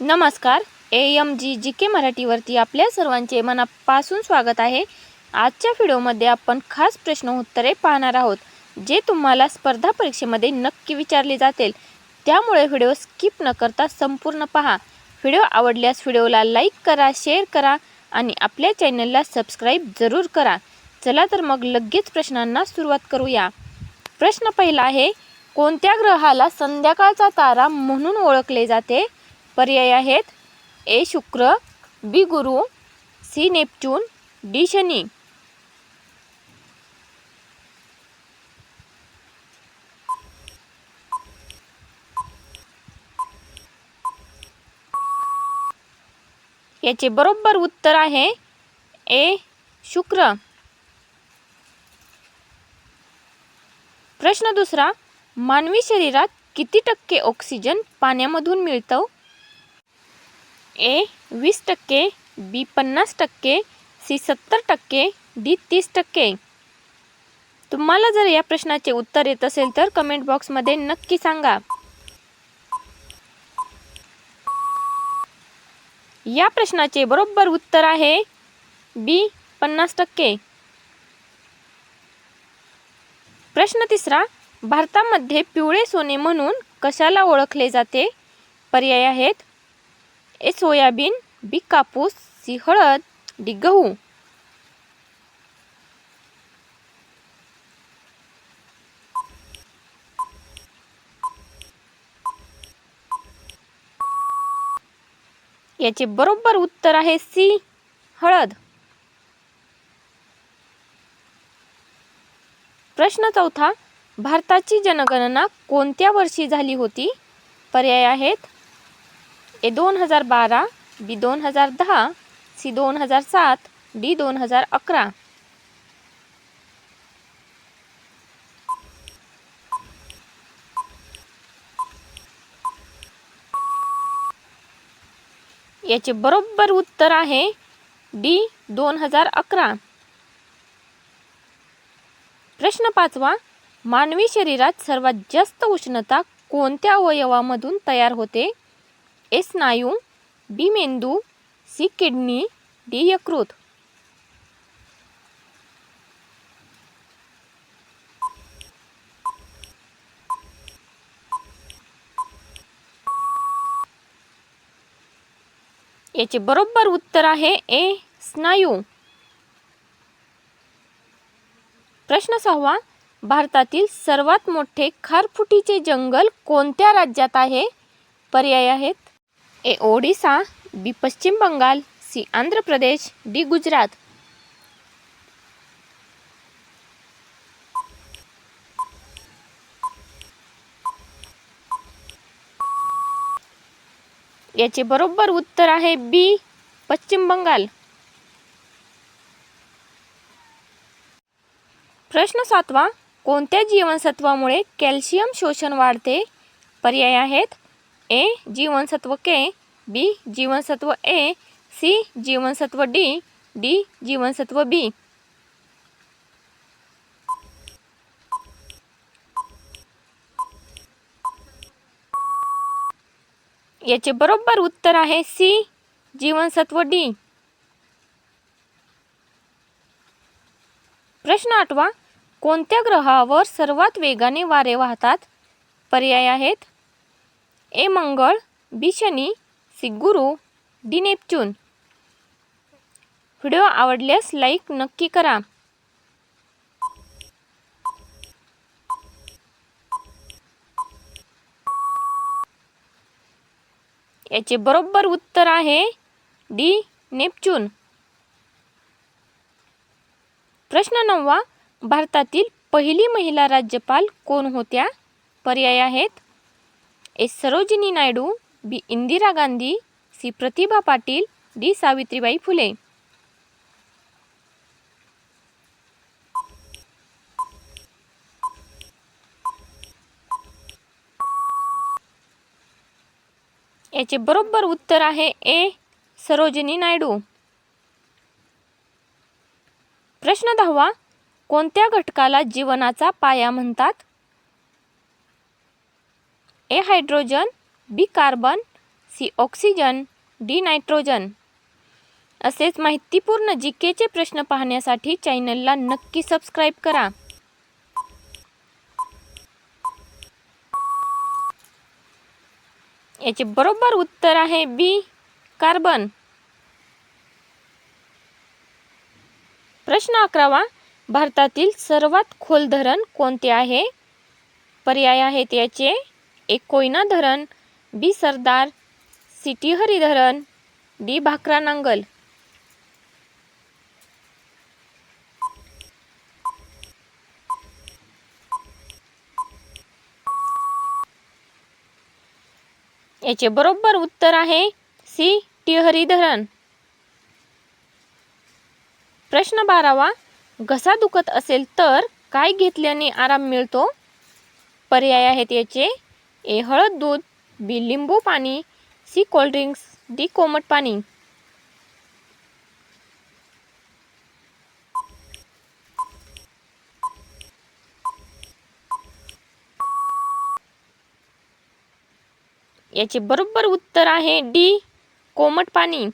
नमस्कार. A M G जी के मराठीवरती आपल्या सर्वांचे मनापासून स्वागत आहे. आजच्या व्हिडिओमध्ये आपण खास प्रश्न उत्तरे पाहणार आहोत जे तुम्हाला स्पर्धा परीक्षेमध्ये नक्की विचारले जातील. त्यामुळे व्हिडिओ स्किप न करता संपूर्ण पहा. व्हिडिओ आवडल्यास व्हिडिओला लाईक करा शेअर करा आणि आपल्या चॅनलला सबस्क्राईब जरूर करा. चला तर मग लगेच प्रश्नांना सुरुवात करूया. प्रश्न पहिला आहे कोणत्या ग्रहाला संध्याकाळचा तारा म्हणून ओळखले जाते? पर्याय आहेत. ए शुक्र बी गुरु सी नेपच्यून डी शनी. याचे बरोबर उत्तर आहे ए शुक्र. प्रश्न दुसरा मानवी शरीरात किती टक्के ऑक्सिजन पाण्यामधून मिळतं? ए वीस टक्के बी पन्नास टक्के सी सत्तर टक्के डी तीस टक्के. तुम्हाला जर या प्रश्नाचे उत्तर येत असेल तर कमेंट बॉक्समध्ये नक्की सांगा. या प्रश्नाचे बरोबर उत्तर आहे बी पन्नास टक्के. प्रश्न तिसरा भारतामध्ये पिवळे सोने म्हणून कशाला ओळखले जाते? पर्याय आहेत ए सोयाबीन बी कापूस सी हळद डी गहू याचे बरोबर उत्तर आहे सी हळद प्रश्न चौथा भारताची जनगणना कोणत्या वर्षी झाली होती पर्याय आहेत ए दोन हजार बारा बी दोन हजार दहा सी दोन हजार सात डी दोन हजार अकरा. याचे बरोबर उत्तर आहे डी दोन हजार अकरा. प्रश्न पाचवा मानवी शरीरात सर्वात जास्त उष्णता कोणत्या अवयवामधून तयार होते? ए स्नायू बी मेंदू सी किडनी डी यकृत. याचे बरोबर उत्तर आहे ए स्नायू. प्रश्न सहावा भारतातील सर्वात मोठे खारफुटीचे जंगल कोणत्या राज्यात आहे? पर्याय आहेत A Odisha B Paschim Bangal C Andhra Pradesh D Gujarat याचे बरोबर उत्तर आहे बी पश्चिम बंगाल प्रश्न सातवा कोणत्या जीवनसत्वामुळे कॅल्शियम शोषण वाढते पर्याय आहेत ए जीवनसत्व के बी जीवनसत्व ए सी जीवनसत्व डी डी जीवनसत्व बी. याचे बरोबर उत्तर आहे सी जीवनसत्व डी. प्रश्न आठवा कोणत्या ग्रहावर सर्वात वेगाने वारे वाहतात? पर्याय आहेत ए मंगळ बी शनी सी गुरु डी नेपच्यून. व्हिडिओ आवडल्यास लाईक नक्की करा. याचे बरोबर उत्तर आहे डी नेपच्यून. प्रश्न नववा भारतातील पहिली महिला राज्यपाल कोण होत्या? पर्याय आहेत. A Sarojini Naidu B. Indira Gandhi C. Pratibha Patil D. Savitribai Phule. याचे बरोबर उत्तर आहे ए. सरोजिनी नायडू. प्रश्न दहावा कोणत्या घटकाला जीवनाचा पाया म्हणतात? A hydrogen B carbon C oxygen D nitrogen असेच माहितीपूर्ण जी केचे प्रश्न पाहण्यासाठी चॅनलला नक्की सबस्क्राईब करा. याचे बरोबर उत्तर आहे बी कार्बन प्रश्न अकरावा भारतातील सर्वात खोल धरण कोणते आहे? पर्याय आहेत याचे. एक कोयना धरण बी सरदार सी टिहरी धरण डी भाकरा नांगल. याचे बरोबर उत्तर आहे सी टिहरी धरण प्रश्न बारावा घसा दुखत असेल तर काय घेतल्याने आराम मिळतो? पर्याय आहेत याचे. ए हळद दूध बी लिंबू पाणी सी कोल्ड्रिंक्स डी कोमट पाणी. याचे बरोबर उत्तर आहे डी कोमट पाणी.